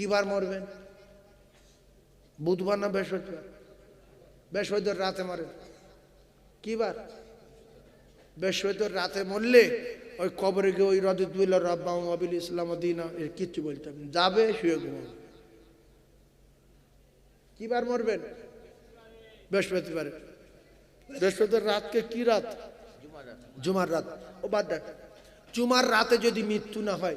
কিবার মরবেন? বুধবার না বৃহস্পতিবার? বৃহস্পতিবার রাতে মরে। কিবার বৃহস্পতিবার রাতে মরলে ওই কবরে গিয়ে ওই রদিত বিল রব্বা মবিল ইসলাম দিনা এর কিচ্ছু বলতে যাবে শুয়ে ঘুমাবে। কিবার মরবেন? বৃহস্পতিবারে। বৃহস্পতিবার রাতকে কি রাত। জুমার রাত। ও বাদ দেখ। জুমার রাতে যদি মৃত্যু না হয়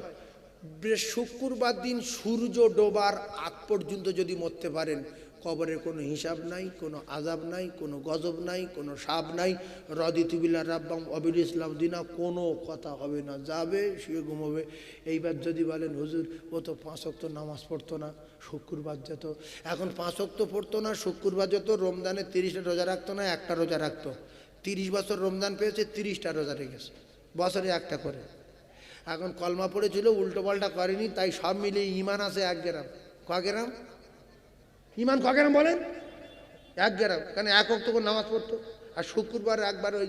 শুক্রবার দিন সূর্য ডোবার আগ পর্যন্ত যদি মরতে পারেন, কবরের কোনো হিসাব নাই, কোনো আজাব নাই, কোনো গজব নাই, কোনো সাপ নাই। রদিতুবিল্লা রাব্বাম অবির ইসলাম দিনা কোনো কথা হবে না, যাবে, শুয়ে ঘুমোবে। এইবার যদি বলেন, হুজুর, ও তো পাঁচ অক্ত নামাজ পড়তো না, শুক্রবার যেত। এখন পাঁচ অক্ত পড়তো না, শুক্রবার যেত, রমজানে তিরিশটা রোজা রাখতো না, একটা রোজা রাখতো। তিরিশ বছর রমজান পেয়েছে, তিরিশটা রোজা রেখেছে। বছরে একটা করে। এখন কলমা পড়েছিল, উল্টো পাল্টা করেনি, তাই সব মিলিয়ে ইমান আছে এক গ্রাম। ক গ্রাম? ইমান ক গ্রাম বলেন? এক গ্রাম। কেন এক অক্ত নামাজ পড়তো? আর শুক্রবার, একবার ওই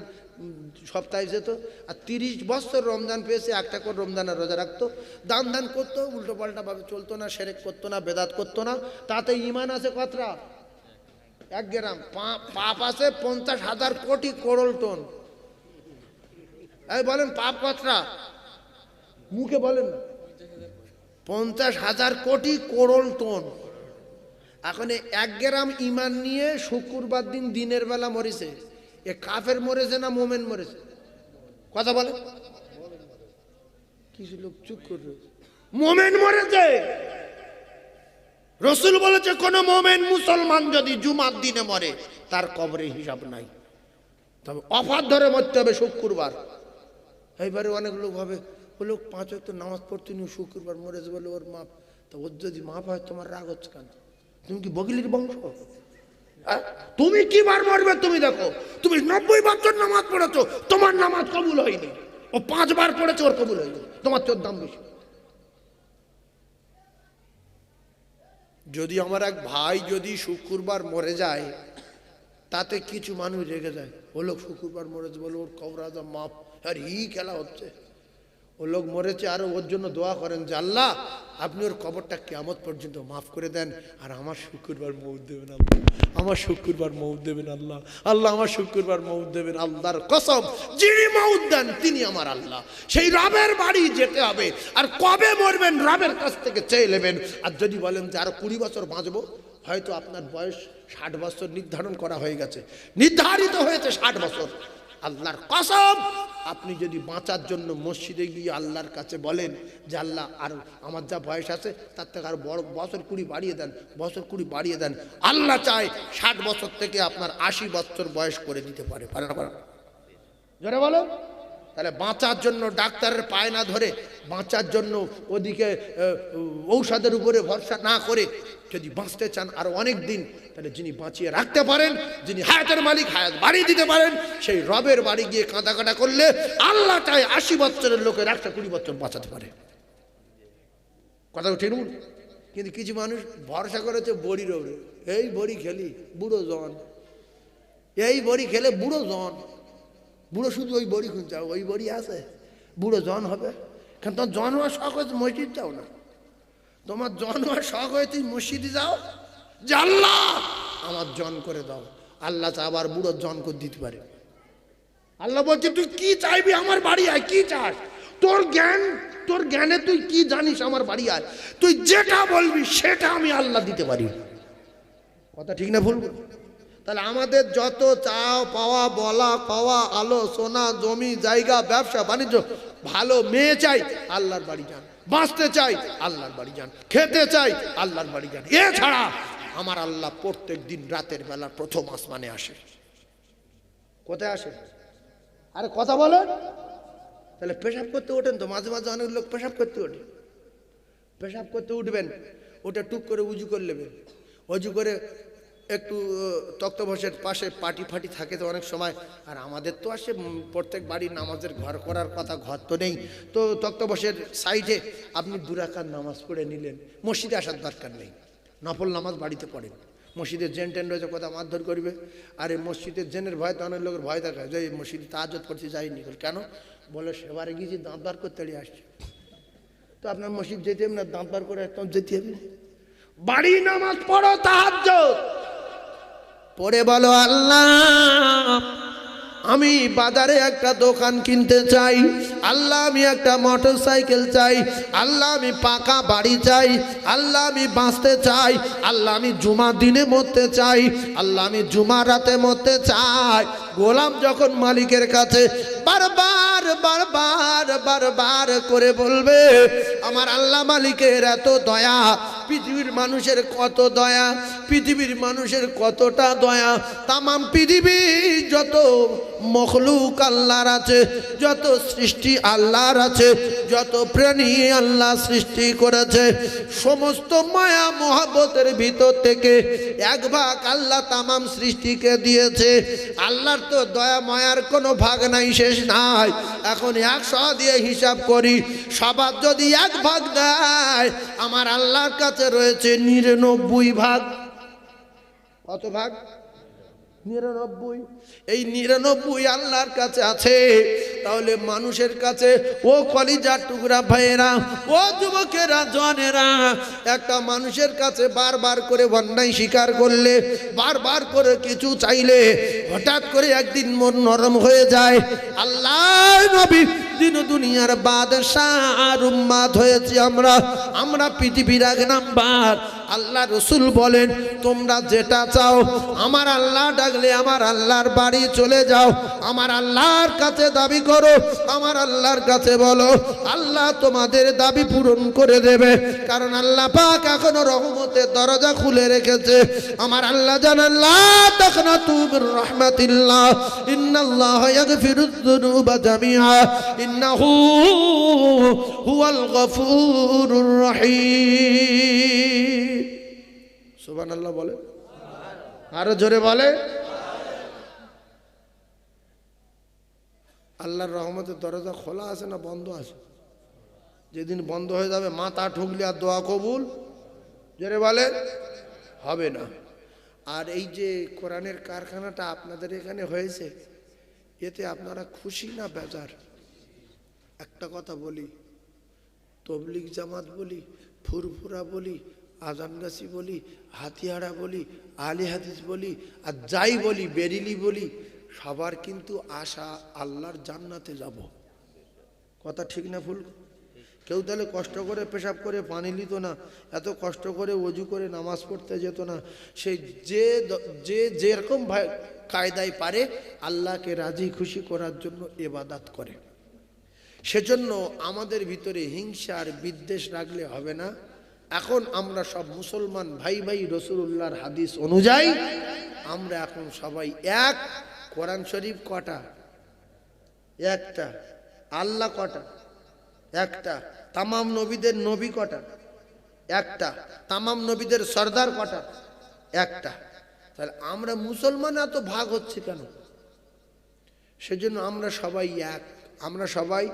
সপ্তাহে যেত। আর তিরিশ বছর রমজান পেয়েছে, একটা করে রমজানের রোজা রাখতো। দান দান করতো, উল্টো পাল্টা ভাবে চলতো না, সেরেক করতো না, বেদাত করতো না। তাতে ইমান আছে কতটা? এক গ্রাম। পাপ আছে পঞ্চাশ হাজার কোটি করোল টন। এই বলেন পাপ কতটা? মুখে বলেন না। পঞ্চাশ হাজার কোটি করোল টন। এখন এক গ্রাম ইমান নিয়ে শুক্রবার দিন দিনের বেলা মরেছে। এ কাফের মরেছে না মোমেন মরেছে? কথা বলে কিছু লোক চুপ করে রয়েছে। মোমেন মরেছে। রসুল বলেছে কোন মোমেন মুসলমান যদি জুমার দিনে মরে তার কবরে হিসাব নাই। তবে অফার ধরে মরতে হবে শুক্রবার। এইবারে অনেক লোক ভাবে লোক পাঁচ তো নামাজ পড়তে নিয়ে শুক্রবার মরেছে বলে ওর মাপ। তা ওর যদি মাপ হয়, তোমার রাগ হচ্ছে কেন? তুমি কি বগিলির বংশ? আহ? তুমি কি বার মরবে তুমি দেখো। তুমি নব্বই বছর নামাজ পড়েছো, তোমার নামাজ কবুল হয়নি। ও পাঁচবার পড়েছে, ওর কবুল হয়নি। তোমার তোর দাম বেশি। যদি আমার এক ভাই যদি শুক্রবার মরে যায়, তাতে কিছু মানুষ রেগে যায়। ও লোক শুক্রবার মরেছে বলে ওর কবরাজা মাপ আর ই খেলা হচ্ছে। ও লোক মরেছে, আর ওর জন্য দোয়া করেন যে, আল্লাহ, আপনি ওর কবরটা কেমত পর্যন্ত মাফ করে দেন। আর আমার শুক্রবার মৌত দেবেন আল্লাহ। আমার শুক্রবার মৌত দেবেন আল্লাহ। আল্লাহ, আমার শুক্রবার মৌত দেবেন আল্লাহর কসম। যিনি মৌত দেন, তিনি আমার আল্লাহ। সেই রবের বাড়ি যেতে হবে। আর কবে মরবেন, রবের কাছ থেকে চেয়ে নেবেন। আর যদি বলেন যে, আরও কুড়ি বছর বাঁচবো? হয়তো আপনার বয়স ষাট বছর নির্ধারণ করা হয়ে গেছে। নির্ধারিত হয়েছে ষাট বছর। আল্লাহর কসম, আপনি যদি বাঁচার জন্য মসজিদে গিয়ে আল্লাহর কাছে বলেন যে আল্লাহ আর আমার যা বয়স আছে, তার থেকে আর বড় বছর কুড়ি বাড়িয়ে দেন, বছর কুড়ি বাড়িয়ে দেন, আল্লাহ চায় ষাট বছর থেকে আপনার আশি বছর বয়স করে দিতে পারে? জোরে বলো তাহলে বাঁচার জন্য ডাক্তারের পায় না ধরে, বাঁচার জন্য ওদিকে ঔষধের উপরে ভরসা না করে যদি বাঁচতে চান আর অনেক দিন, তাহলে যিনি বাঁচিয়ে রাখতে পারেন, যিনি হায়াতের মালিক, হায়াত বাড়িয়ে দিতে পারেন, সেই রবের বাড়ি গিয়ে কাঁদা কাটা করলে আল্লাহ চায় আশি বছরের লোকের একশো কুড়ি বছর বাঁচাতে পারে। কথা ঠিক? কিন্তু কিছু মানুষ ভরসা করেছে বড়ির ওপরে এই বড়ি খেলি, বুড়ো জন। এই বড়ি খেলে বুড়ো জন। বুড়ো শুধু ওই বড়ি খুঁজছে ওই বড়ি আছে। বুড়ো জন হবে। কেন তোমার জন হওয়ার শখ হয়েছে, মসজিদ যাও না। তোমার জন হওয়ার শখ হয়ে তুই মসজিদে যাও। যে আল্লাহ আমার জন করে দাও। আল্লাহ তা আবার বুড়ো জন করে দিতে পারে। আল্লাহ বলছে, তুই কি চাইবি আমার বাড়ি আয়? কি চাস? তোর জ্ঞান, তোর জ্ঞানে তুই কি জানিস আমার বাড়ি আয়? তুই যেটা বলবি, সেটা আমি আল্লাহ দিতে পারি। কথা ঠিক না ভুল? তাহলে আমাদের যত চাও পাওয়া, বলা পাওয়া, আলো, সোনা, জমি, জায়গা, ব্যবসা, বাণিজ্য, ভালো মেয়ে চাই, আল্লাহর বাড়ি যান। বাঁচতে চাই, আল্লাহর বাড়ি যান। খেতে চাই, আল্লাহর বাড়ি যান। এছাড়া আমার আল্লাহ প্রত্যেক দিন রাতের বেলা প্রথম আসমানে আসে। কোথায় আসে? আরে কথা বলেন তাহলে পেশাব করতে ওঠেন তো? মাঝে মাঝে অনেক লোক পেশাব করতে ওঠে। পেশাব করতে উঠবেন। ওটা টুক করে উজু করে নেবেন। উজু করে একটু তক্তবসের পাশে পাটি ফাটি থাকে তো অনেক সময়। আর আমাদের তো আসে প্রত্যেক বাড়ির নামাজের ঘর করার কথা, ঘর তো নেই। তো তক্তবসের সাইডে আপনি দুরাকার নামাজ পড়ে নিলেন। মসজিদে আসার দরকার নেই। নফল নামাজ বাড়িতে পড়েন। মসজিদের জেন টেন রয়েছে কথা মারধর করবে। আর এই মসজিদের জেনের ভয় তো অনেক লোকের ভয় থাকে। যে মসজিদে তাজত করতে যায়নি কেন? বলে, সেবারে গিয়েছি, দাঁত বার করতে আসছে। তো আপনার মসজিদ যেতে হবে না, দাঁত বার করে একদম যেতে হবে বাড়ি নামাজ পড়ো তাহাজ্জ পড়ে বলো, আল্লাহ, আমি বাজারে একটা দোকান কিনতে চাই। আল্লাহ, আমি একটা মোটর সাইকেল চাই। আল্লাহ, আমি পাকা বাড়ি চাই। আল্লাহ, আমি বাঁচতে চাই। আল্লাহ, আমি জুমা দিনে মরতে চাই। আল্লাহ, আমি জুমা রাতে মরতে চাই। গোলাম যখন মালিকের কাছে বারবার বারবার বারবার করে বলবে, আমার আল্লাহ মালিকের এত দয়া, পৃথিবীর মানুষের কত দয়া, পৃথিবীর মানুষের কতটা দয়া, তামাম পৃথিবীর যত মখলুক আল্লাহর আছে, যত সৃষ্টি আল্লাহর আছে, যত প্রাণী আল্লাহ সৃষ্টি করেছে, সমস্ত মায়া মহাব্বতের ভিতর থেকে এক ভাগ আল্লাহ তামাম সৃষ্টিকে দিয়েছে। আল্লাহর তো দয়া মায়ার কোনো ভাগ নাই, শেষ নাই। এখন একশো দিয়ে হিসাব করি, সবার যদি এক ভাগ দেয়, আমার আল্লাহর কাছে রয়েছে নিরানব্বই ভাগ। কত ভাগ? নিরানব্বই। এই নিরানব্বই আল্লাহর কাছে আছে। তাহলে মানুষের কাছে, ও কলিজার টুকরা ভাইয়েরা, ও যুবকেরা, জনেরা, একটা মানুষের কাছে বারবার করে অন্যায় স্বীকার করলে, বারবার করে কিছু চাইলে, হঠাৎ করে একদিন মন নরম হয়ে যায়। আল্লাহ নবী, দিন দুনিয়ার বাদশাহ আর উম্মাদ হয়েছি আমরা। আমরা পৃথিবীর এক নাম্বার। আল্লাহ রসুল বলেন, তোমরা যেটা চাও, আমার আল্লাহ ডাকলে আমার আল্লাহর বাড়ি চলে যাও। আমার আল্লাহর কাছে দাবি করো, আমার আল্লাহর কাছে বলো, আল্লাহ তোমাদের দাবি পূরণ করে দেবে। কারণ আল্লাহ পাক এখনও রহমতের দরজা খুলে রেখেছে। আমার আল্লাহ তখন যুনুবা জামিআ, ইন্নাহু হুয়াল গফুরুর রহিম। সুবহানাল্লাহ বলে? আরও জোরে বলে? আল্লাহর রহমতের দরজা খোলা আছে না বন্ধ আছে? যেদিন বন্ধ হয়ে যাবে মাথা ঠুকলে আর দোয়া কবুল? জোরে বলে? হবে না। আর এই যে কোরআনের কারখানাটা আপনাদের এখানে হয়েছে, এতে আপনারা খুশি না বেজার? একটা কথা বলি, তবলিগ জামাত বলি, ফুরফুরা বলি আজানগাছি বলি হাতিয়াড়া বলি আলী হাদিস বলি, আর যাই বলি, বেরিলি বলি, সবার কিন্তু আশা আল্লাহর জান্নাতে যাব। কথা ঠিক না ভুল? কেউ তাহলে কষ্ট করে পেশাব করে পানি নিত না, এত কষ্ট করে অজু করে নামাজ পড়তে যেত না। সে যে যে যেরকম কায়দায় পারে, আল্লাহকে রাজি খুশি করার জন্য এবাদাত করে। সেজন্য আমাদের ভিতরে হিংসা আর বিদ্বেষ রাখলে হবে না। এখন আমরা সব মুসলমান ভাই ভাই রসুল্লাহর হাদিস অনুযায়ী, আমরা এখন সবাই এক, কোরআন শরীফ কটা? একটা। আল্লাহ কটা? একটা। তামাম নবীদের নবী কটা? একটা। তামাম নবীদের সর্দার কটা? একটা। তাহলে আমরা মুসলমান এত ভাগ হচ্ছে কেন? সেজন্য আমরা সবাই এক। আমরা সবাই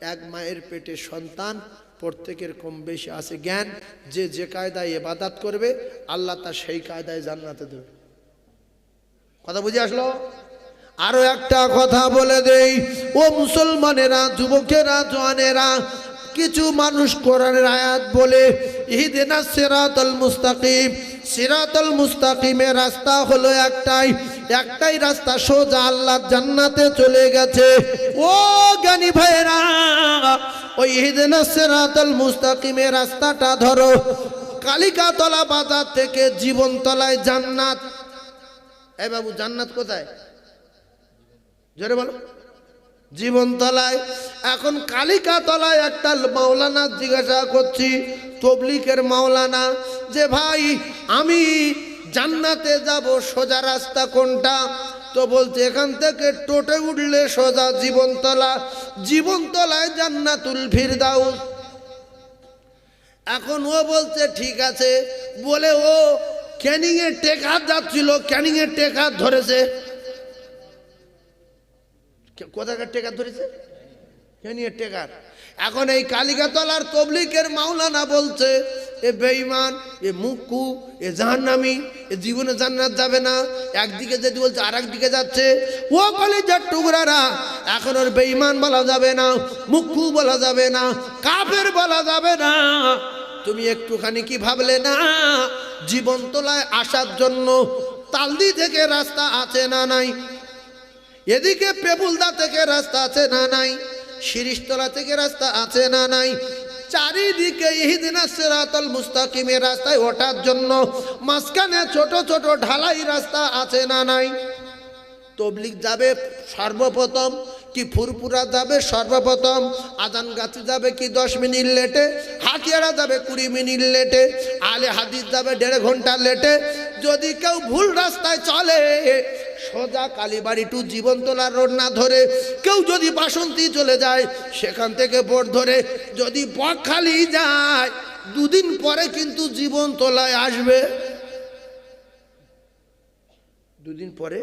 এক মায়ের পেটে সন্তান প্রত্যেকের কম বেশি আছে জ্ঞান, যে যে কায়দায় এবাদাত করবে, আল্লাহ তা সেই কায়দায় জান্নাতে দেবে। কথা বুঝে আসলো? আরও একটা কথা বলে দেই, ও মুসলমানেরা, যুবকেরা জোয়ানেরা কিছু মানুষ কোরআনের আয়াত বলে ইহদিনা সিরাতাল মুস্তাকিম। সিরাতাল মুস্তাকিমের রাস্তা হলো একটাই একটাই রাস্তা, সোজা আল্লাহ জান্নাতে চলে গেছে। ও জ্ঞানী ভাইরা ওই ইহদিনা সেরাতল মুস্তাকিমের রাস্তাটা ধরো। কালিকাতলা বাজার থেকে জীবনতলায় জান্নাত। এই বাবু, জান্নাত কোথায়? জোরে বলো। জীবনতলায়। এখন কালিকা তলায় একটা মাওলানা জিজ্ঞাসা করছি, তবলিকের মাওলানা, যে ভাই, আমি জান্নাতে যাব, সোজা রাস্তা কোনটা? তো বলছে, এখান থেকে টোটে উঠলে সোজা জীবনতলা। জীবনতলায় জান্নাতুল ফিরদাউস। এখন ও বলছে, ঠিক আছে। বলে ও ক্যানিং এর টেকার যাচ্ছিল ক্যানিং এর টেকার ধরেছে। কোথাকার টেকার ধরেছে? ক্যানিং এর টেকার। এখন এই কালিকাতলার তবলিকের মাওলানা বলছে, এ বেঈমান, এ মুক্কু, এ জাহান্নামি, এ জীবনে জান্নাত যাবে না। একদিকে যদি বলছে আর একদিকে যাচ্ছে। ও কলেজের টুকরারা, এখন ওর বেঈমান বলা যাবে না, মুক্কু বলা যাবে না, কাফের বলা যাবে না। তুমি একটুখানি কি ভাবলে না, জীবন তোলায় আসার জন্য তালদি থেকে রাস্তা আছে না নাই? এদিকে পেপুলদা থেকে রাস্তা আছে না নাই? শিরিশতলা থেকে রাস্তা আছে না নাই? চারিদিকে ইহিদিনা সেরাতল মুস্তাকিমের রাস্তায় ওঠার জন্য মাঝখানে ছোট ছোট ঢালাই রাস্তা আছে না নাই? তবলিক যাবে সর্বপ্রথম। কি ফুরপুরা যাবে সর্বপ্রথম? আজান গাছি যাবে কি দশ মিনিট লেটে? হাতিয়ারা যাবে কুড়ি মিনিট লেটে? আলে হাদিস যাবে দেড় ঘণ্টা লেটে? যদি কেউ ভুল রাস্তায় চলে, সোজা কালীবাড়ি টু জীবনতলা রোড না ধরে, কেউ যদি বাসন্তী চলে যায়, সেখান থেকে বোট ধরে যদি বকখালি যায়, দুদিন পরে কিন্তু জীবনতলায় আসবে। দুদিন পরে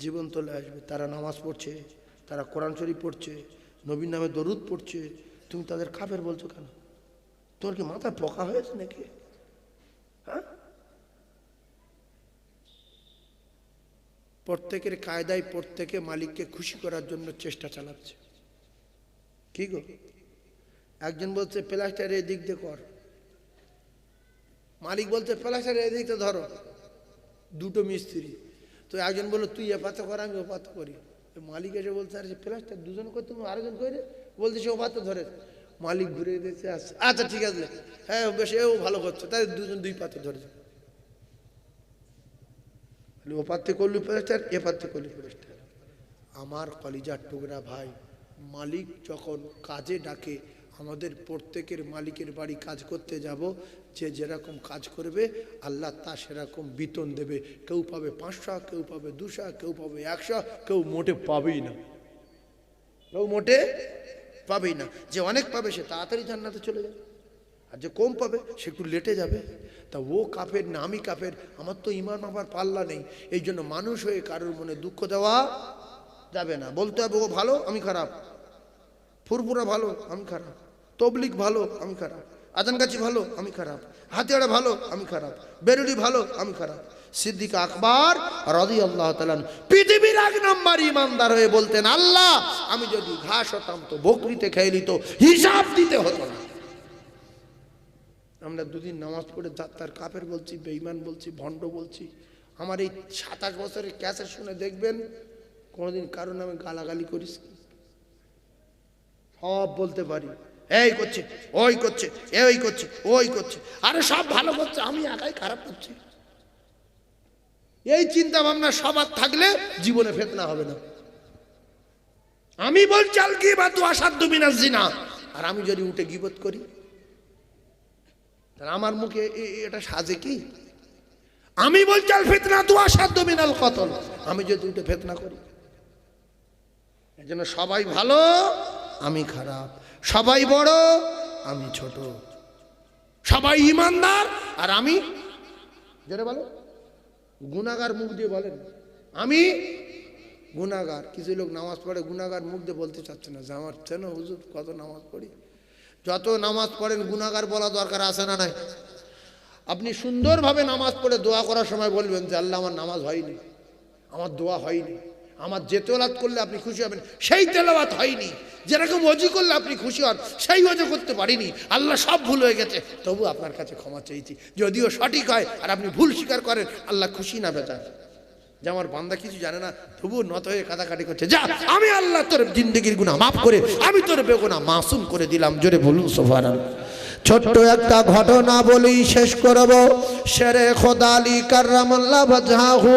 জীবন তোলে আসবে। তারা নামাজ পড়ছে, তারা কোরআন শরীফ পড়ছে নবীন নামে দরুদ পড়ছে। তুমি তাদের কাফের বলছো কেন? তোর কি মাথায় পোকা হয়েছে নাকি? হ্যাঁ? প্রত্যেকের কায়দায় প্রত্যেকে মালিককে খুশি করার জন্য চেষ্টা চালাচ্ছে। কি গো? একজন বলছে প্লাস্টার এই দিক দিয়ে কর। মালিক বলছে প্লাস্টার এই দিক ধরো। দুটো মিস্ত্রি। তো একজন বলল, তুই এ পাতে কর, আমি ও পাতে করি। মালিক এসে বলছে, আরে প্লাস্টার দুজন করতে আরেকজন করে বলছে, সে ও ধরে। মালিক ঘুরে দিয়েছে আচ্ছা আচ্ছা ঠিক আছে। হ্যাঁ বেশ এও ভালো করছে। তাই দুজন, দুই পাতে ধরেছে ও পাতে করলি প্লাস্টার এ পাতে করলি প্লাস্টার আমার কলিজার টুকরা ভাই, মালিক যখন কাজে ডাকে আমাদের প্রত্যেকের মালিকের বাড়ি কাজ করতে যাব, যে যেরকম কাজ করবে, আল্লাহ তা সেরকম বেতন দেবে। কেউ পাবে পাঁচশো, কেউ পাবে দুশো, কেউ পাবে একশো, কেউ মোটে পাবেই না। কেউ মোটে পাবেই না। যে অনেক পাবে সে তাড়াতাড়ি জান্নাতে চলে যাবে। আর যে কম পাবে, সে একটু লেটে যাবে। তা ও কাফের না আমি কাফের, আমার তো ইমান আমার পাল্লা নেই। এই জন্য মানুষ হয়ে কারোর মনে দুঃখ দেওয়া যাবে না। বলতে হবে ও ভালো, আমি খারাপ। ফুরফুরা ভালো, আমি খারাপ। তবলিক ভালো, আমি খারাপ। আজানগাছি ভালো, আমি খারাপ। হাতিয়াড়া ভালো, আমি খারাপ। বেরুলি ভালো, আমি খারাপ। সিদ্দিক আকবর রদি আল্লাহ তালান পৃথিবীর এক নম্বর ইমানদার হয়ে বলতেন, আল্লাহ, আমি যদি ঘাস হতাম তো বকরিতে খেয়ে নিত, হিসাব দিতে হতো না। আমরা দুদিন নামাজ পড়ে যাত্রার কাপের বলছি বেইমান বলছি, ভণ্ড বলছি। আমার এই সাতাশ বছরের ক্যাসেট শুনে দেখবেন, কোনোদিন কারও নামে গালাগালি করিস সব বলতে পারি। এই করছে, ওই করছে, এই করছে, ওই করছে। আরে সব ভালো করছে, আমি একাই খারাপ করছি। এই চিন্তা ভাবনা সবার থাকলে জীবনে ফেতনা হবে না। আমি বলছি কি বা তু আসাধ্য মিনাস জিনা। আর আমি যদি উঠে গিবত করি, তাহলে আমার মুখে এটা সাজে কি? আমি বলছি, আল ফেতনা তু আসাধ্য মিনাল কতল। আমি যদি উঠে ফেতনা করি এর জন্য সবাই ভালো, আমি খারাপ। সবাই বড়, আমি ছোট। সবাই ইমানদার, আর আমি যেটা বলো গুনাগার মুখ দিয়ে বলেন। আমি গুনাগার কিছু লোক নামাজ পড়ে গুনাগার মুখ দিয়ে বলতে চাচ্ছে না। যে আমার চেন হুজুর, কত নামাজ পড়ি? যত নামাজ পড়েন গুনাগার বলা দরকার আছে না নাই? আপনি সুন্দরভাবে নামাজ পড়ে দোয়া করার সময় বলবেন যে, আল্লাহ, আমার নামাজ হয়নি। আমার দোয়া হয়নি। আমার যে তেলাত করলে আপনি খুশি হবেন, সেই তেলাওয়াত হয়নি। যেরকম অজি করলে আপনি খুশি হন, সেই অজু করতে পারিনি। আল্লাহ সব ভুল হয়ে গেছে। তবু আপনার কাছে ক্ষমা চেয়েছি যদিও সঠিক হয় আর আপনি ভুল স্বীকার করেন, আল্লাহ খুশি না বেজান যে আমার বান্দা কিছু জানে না তবুও নত হয়ে কাটাকাটি করছে। যা, আমি আল্লাহ তোর জিন্দগির গুণা মাফ করে, আমি তোর বেগুনা মাসুম করে দিলাম। জোরে বলুন সোফার ছোট্ট একটা ঘটনা বলি শেষ করব। শেরে কার্রামাল্লা বাজাহু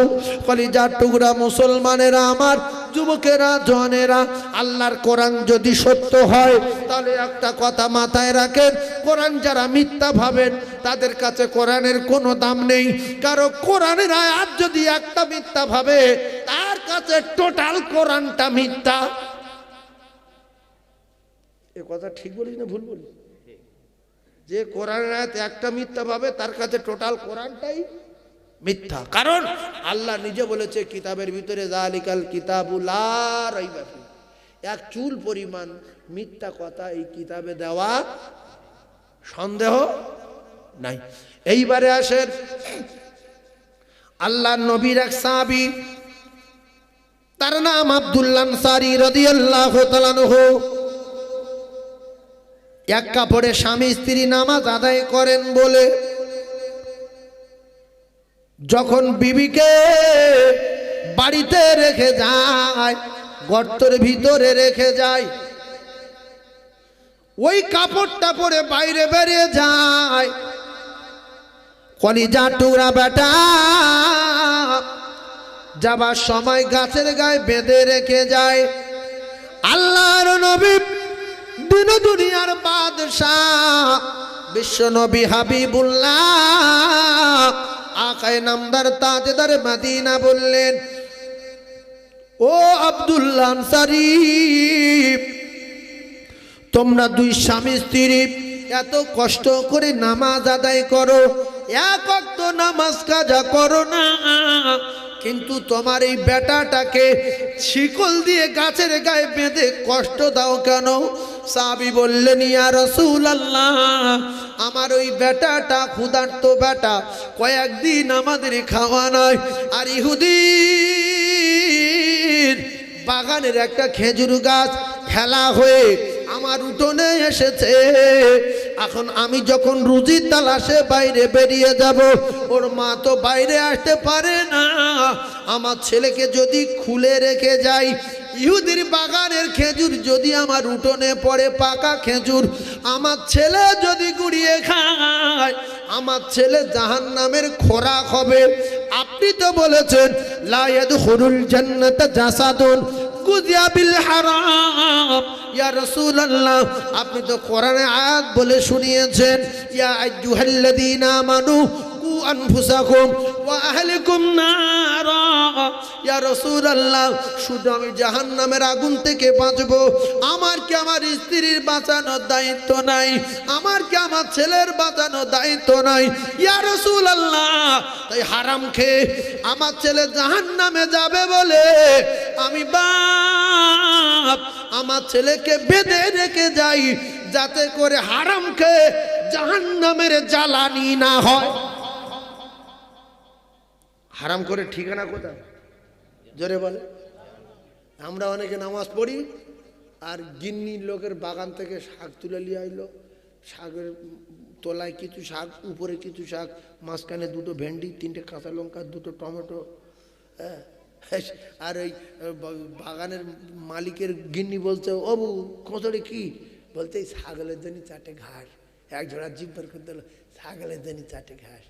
কলিজার টুকরা মুসলমানেরা আমার, যুবকেরা, জনেরা, আল্লাহর কোরআন যদি সত্য হয়, তাহলে একটা কথা মাথায় রাখেন, কোরআন যারা মিথ্যা ভাবেন, তাদের কাছে কোরআনের কোনো দাম নেই। কারও কোরআনের আয়াত যদি একটা মিথ্যা ভাবে, তার কাছে টোটাল কোরআনটা মিথ্যা। এ কথা ঠিক বলিস না ভুল বলিস? যে কোরআনের আয়াত একটা মিথ্যা ভাবে, তার কাছে টোটাল কোরআনটাই মিথ্যা। কারণ আল্লাহ নিজে বলেছে, কিতাবের ভিতরে জালিকাল কিতাবুলা রইবাফি এক চুল পরিমাণ মিথ্যা কথা এই কিতাবে দেওয়া সন্দেহ নাই। এইবারে আসেন আল্লাহ নবীর এক সাহাবি, তার নাম আব্দুল্লাহ সারি রদিয়াল্লাহ তালানহু এক কাপড়ে স্বামী স্ত্রী নামাজ আদায় করেন বলে যখন বিবিকে বাড়িতে রেখে যায়, গর্তের ভিতরে রেখে যায়, ওই কাপড়টা পরে বাইরে বেরিয়ে যায়, কলিজা টুকরা বেটা যাবার সময় গাছের গায়ে বেঁধে রেখে যায়। আল্লাহর নবী দিন দুনিয়ার বাদশাহ বিশ্ব নবী হাবিবুল্লাহ, আকায় নামদার তাজদার মাদিনা বললেন, ও আব্দুল্লাহ আনসারী, তোমরা দুই স্বামী স্ত্রী এত কষ্ট করে নামাজ আদায় করো, এক অক্ত নামাজ কাজা করো না, কিন্তু তোমার এই বেটাটাকে শিকল দিয়ে গাছের গায়ে বেঁধে কষ্ট দাও কেন? সাবি বললেন, ইয়া রসুল আল্লাহ আমার ওই বেটাটা, ক্ষুধার্ত বেটা, কয়েকদিন আমাদের খাওয়া নয় আর ইহুদি বাগানের একটা খেজুর গাছ ফেলা হয়ে আমার উঠোনে এসেছে। এখন আমি যখন রুজির তালাশে বাইরে বেরিয়ে যাব, ওর মা তো বাইরে আসতে পারে না। আমার ছেলেকে যদি খুলে রেখে যাই ইহুদির বাগানের খেজুর যদি আমার উঠোনে পড়ে, পাকা খেজুর আমার ছেলে যদি গুড়িয়ে খায়, আমার ছেলে জাহান নামের খোরাক হবে। আপনি তো বলেছেন লায়াদ হরুল জান্নাত জাসাদুন আপনি তো কোরআনে আয়াত বলে শুনিয়েছেন, ইয়া আইয়ুহাল্লাযীনা আমানু কু আনফুসাকুম ওয়া আহলিকুম নারা ইয়া রাসূলুল্লাহ শুধু আমি জাহান্নামের আগুন থেকে বাঁচবো। আমার কি আমার স্ত্রীর বাঁচানোর দায়িত্ব নাই? আমার কি আমার ছেলের বাঁচানোর দায়িত্ব নাই? ইয়া রাসূলুল্লাহ তাই হারাম খেয়ে আমার ছেলে জাহান্নামে যাবে বলে আমি বাপ, আমার ছেলেকে বেঁধে রেখে যাই, যাতে করে হারাম খেয়ে জাহান্নামের জ্বালানি না হয়। হারাম করে ঠিকানা কোথায়? জোরে বলে। আমরা অনেকে নামাজ পড়ি, আর গিন্নি লোকের বাগান থেকে শাক তুলে নিয়ে আইলো। শাকের তলায় কিছু শাক, উপরে কিছু শাক, মাঝখানে দুটো ভেন্ডি, তিনটে কাঁচা লঙ্কা, দুটো টমেটো হ্যাঁ। আর ওই বাগানের মালিকের গিন্নি বলছে বউ কোঁচড়ে কি? বলতে এই ছাগলের জন্য চারটে ঘাস। এক ঝোড়া জিভ বের করে দিল ছাগলের জন্য চারটে ঘাস।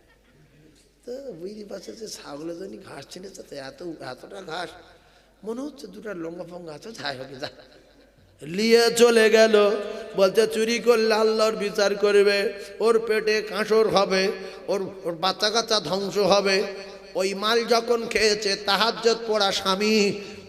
তো বুঝতে পারছে যে ছাগলের জন্য ঘাস ছিঁড়েছে তো এত, এতটা ঘাস, মনে হচ্ছে দুটা লঙ্গা ফঙ্গা আছে ছাই হবে যা। লিয়ে চলে গেল। বলছে, চুরি করলে আল্লাহর বিচার করবে। ওর পেটে কাঁসর হবে। ওর ওর বাচ্চা কাচ্চা ধ্বংস হবে। ওই মাল যখন খেয়েছে তাহাজ্জত পড়া স্বামী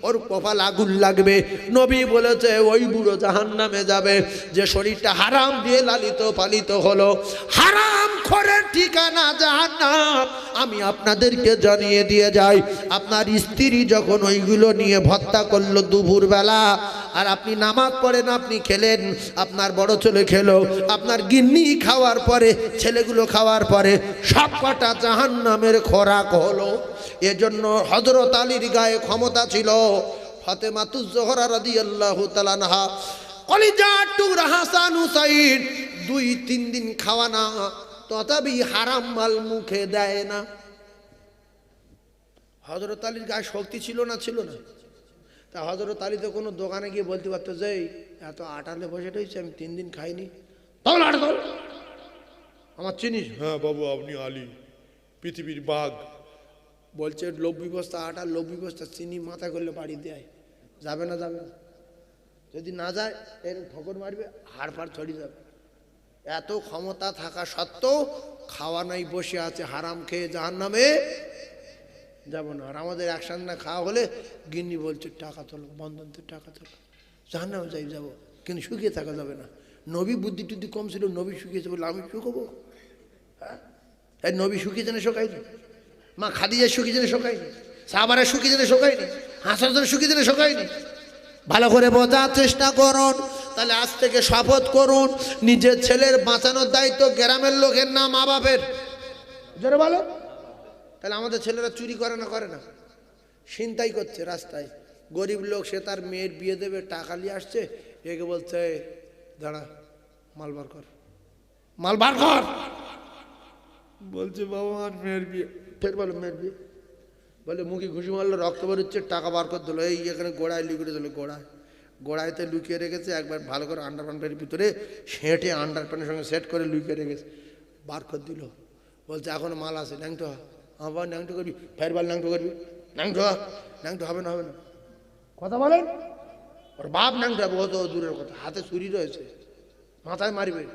ওর কপাল আগুন লাগবে। নবী বলেছে, ওই বুড়ো জাহান নামে যাবে। যে শরীরটা হারাম দিয়ে লালিত পালিত হলো। হারাম খরের ঠিকানা জাহান নাম আমি আপনাদেরকে জানিয়ে দিয়ে যাই, আপনার স্ত্রী যখন ওইগুলো নিয়ে ভত্তা করল দুপুরবেলা আর আপনি নামাজ পড়েন, আপনি খেলেন, আপনার বড় ছেলে খেলো, আপনার গিন্নি খাওয়ার পরে, ছেলেগুলো খাওয়ার পরে সব কটা জাহান নামের খোরাক হলো। এজন্য হজরত আলীর গায়ে ক্ষমতা ছিল। ফতেমাতুজ জোহরা রাদি আল্লাহ তালানহা কলিজা টুকরা হাসান হুসাইন, দুই, তিন দিন খাওয়া না তথাপি হারাম মাল মুখে দেয় না। হজরত আলীর গায়ে শক্তি ছিল না ছিল না? তা হজরত আলী তো কোনো দোকানে গিয়ে বলতে পারতো যে এত আটালে বসে রয়েছে আমি তিন দিন খাইনি। তখন আট আমার চিনিস? হ্যাঁ বাবু আপনি আলী পৃথিবীর বাঘ। বলছে লব্বি বস্তা আটা লব্বি বস্তা চিনি মাথা করলে বাড়ি দেয়। যাবে না যাবে না। যদি না যায় এর ঠোকর মারবে হাড় ফাড় ছড়িয়ে যাবে। এত ক্ষমতা থাকা সত্ত্বেও খাওয়া নাই বসে আছে হারাম খেয়ে জাহান নামে যাব না। আর আমাদের একসঙ্গে না খাওয়া হলে গিন্নি বলছে, টাকা তোলো, বন্ধন তো টাকা তোলো জাহান নামে যাই যাব। কিন্তু শুকিয়ে থাকা যাবে না। নবী বুদ্ধি টুদ্ধি কম ছিল, নবী শুকিয়েছে বলে আমি শুকবো? হ্যাঁ? নবী শুকিয়েছে না শোকায়নি? মা খাদিজা শুকিয়েছে না শোকায়নি? সাবারা শুকিয়েছে না হাসার জন্য শুকিয়েছে না শোকায়নি? ভালো করে বোঝার চেষ্টা করুন, তাহলে আজ থেকে শপথ করুন, নিজের ছেলের বাঁচানোর দায়িত্ব গ্রামের লোকের না মা বাপের জোরে বলো। তাহলে আমাদের ছেলেরা চুরি করে না করে না। ছিনতাই করছে রাস্তায়। গরিব লোক, সে তার মেয়ের বিয়ে দেবে, টাকা নিয়ে আসছে। একে বলছে দাঁড়া, মাল বার কর। মাল বার কর! বলছে, বাবা আমার মেয়ের বিয়ে। ফের বলো, মেয়ের বিয়ে? বলে, মুখে ঘুষি মারলো, রক্ত বেরোচ্ছে টাকা বার করে দিলো। এই এখানে গোড়ায় লুকিয়ে দিল, গোড়ায়। গোড়াইতে লুকিয়ে রেখেছে, একবার ভালো করে আন্ডার প্যান্টের ভিতরে সেঁটে আন্ডার প্যান্টের সঙ্গে সেট করে লুকিয়ে রেখেছে। বার করে দিল। বলছে, এখনও মাল আছে ন্যাংটো হ আবার ন্যাংটো করবি? ফের বল ন্যাংটো করবি? ন্যাংটো ন্যাংটো হবে না হবে না। কথা বলেন। ওর বাপ ন্যাংটো হবে কত দূরের কথা। হাতে ছুরি রয়েছে মাথায় মারবে।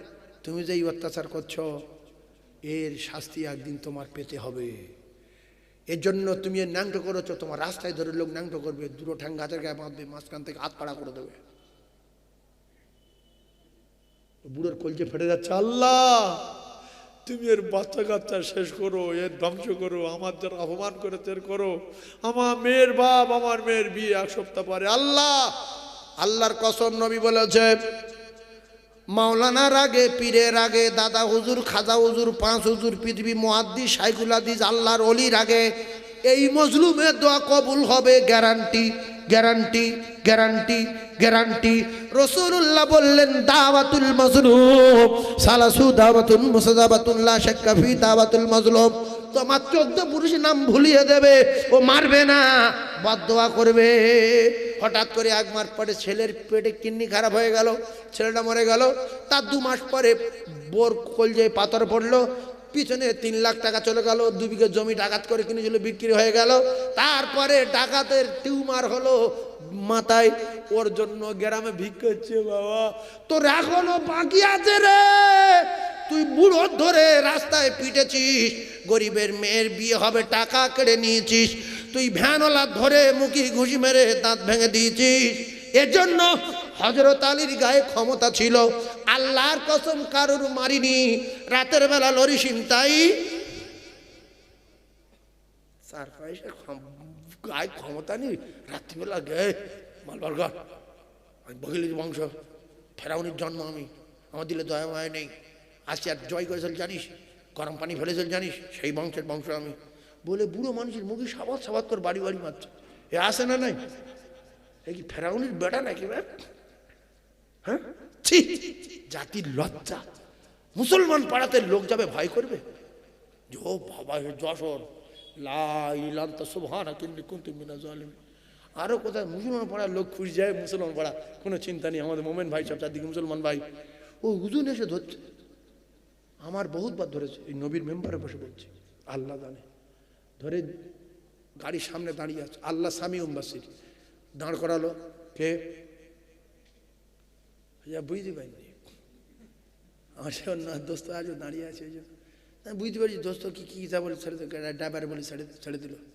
তুমি যে এই অত্যাচার করছ এর শাস্তি একদিন তোমার পেতে হবে। এর জন্য তুমি এর ন্যাংটো করেছ তোমার রাস্তায় ধরে লোক ন্যাংটো করবে দুটো ঠ্যাং গাছের গায়ে বাঁধবে মাঝখান থেকে হাত পাড়া করে দেবে। বুড়োর কলজে ফেটে যাচ্ছে আল্লাহ! তুমি এর বাচ্চা কাচ্চা শেষ করো, এর ধ্বংস করো আমার যারা অপমান করেছে এর করো। আমার মেয়ের বাপ, আমার মেয়ের বিয়ে এক সপ্তাহ পরে। আল্লাহ, আল্লাহর কসম নবী বলেছে, মাওলানার আগে, পীরের আগে, দাদা হুজুর, খাজা হুজুর, পাঁচ হুজুর, পৃথিবী মহাদ্দি সাইকুল আদিজ আল্লাহর অলির আগে, এই মজলুমের দোয়া কবুল হবে গ্যারান্টি গ্যারান্টি গ্যারান্টি গ্যারান্টি। রসুল্লাহ বললেন, দাওয়াতুল মজলুম। সালাসু দাওয়াতুল মুসাদাবাতুল্লাহ শেখাফি দাওয়াতুল মজলুম। তোমার চোদ্দ পুরুষ নাম ভুলিয়ে দেবে, ও মারবে না বদোয়া করবে। হঠাৎ করে এক মাস পরে ছেলের পেটে কিডনি খারাপ হয়ে গেল, ছেলেটা মরে গেল। তার দু মাস পরে বোর কলজে পাথর পড়ল পিছনে তিন লাখ টাকা চলে গেল, দু বিঘে জমি ডাকাত করে কিনেছিল, বিক্রি হয়ে গেল। তারপরে ডাকাতের টিউমার হলো মাথায়। ওর জন্য গ্রামে ভিক্ষা বাবা। তোর এখনও বাকি আছে রে। তুই বুড়ো ধরে রাস্তায় পিটেছিস, গরিবের মেয়ের বিয়ে হবে, টাকা কেড়ে নিয়েছিস। তুই ভ্যানওয়ালা ধরে মুখি ঘুষি মেরে দাঁত ভেঙে দিয়েছিস। এজন্য হজরত আলীর গায়ে ক্ষমতা ছিল। আল্লাহর কসম কারুর মারিনি। রাতের বেলা লরিসিন তাই। চার গায়ে ক্ষমতা নেই। রাত্রিবেলা গে মালবার বহিলির বংশ। ফেরাউনির জন্ম আমি। আমার দিলে দয়া মায় নেই। আজকে আর জয় করেছিল জানিস? গরম পানি ফেলেছিল জানিস? সেই বংশের বংশ আমি। বলে বুড়ো মানুষের মুখে সাবাত সাবাত করে বাড়ি বাড়ি মারছে। এ আসে না নাই? এ কি ফেরাউনির বেটা নাকি বে? হ্যাঁ? ছি, জাতির লজ্জা। মুসলমান পাড়াতে লোক যাবে, ভয় করবে? ও বাবা যশোর। আরও কোথায় মুসলমান পাড়ার লোক খুঁজে যায় মুসলমান পাড়া? কোনো চিন্তা নেই, আমাদের মোমেন ভাই সব চারদিকে মুসলমান ভাই। ও হুজুন এসে ধরছে। আমার বহুতবার ধরেছে, এই নবীর মেম্বারে বসে বলছি, আল্লাহ জানে। ধরে গাড়ির সামনে দাঁড়িয়ে আছে, আল্লাহ স্বামী উম্বাসির দাঁড় করালো, কে? যা বুঝতে পারিনি আমার সে অন্য দোস্ত আজও দাঁড়িয়ে আছে ওই জন্য। বুঝতে পারছি, দোস্ত কি, কী যা বলে ছেড়ে দিল ড্রাইভার বলে ছেড়ে ছেড়ে দিল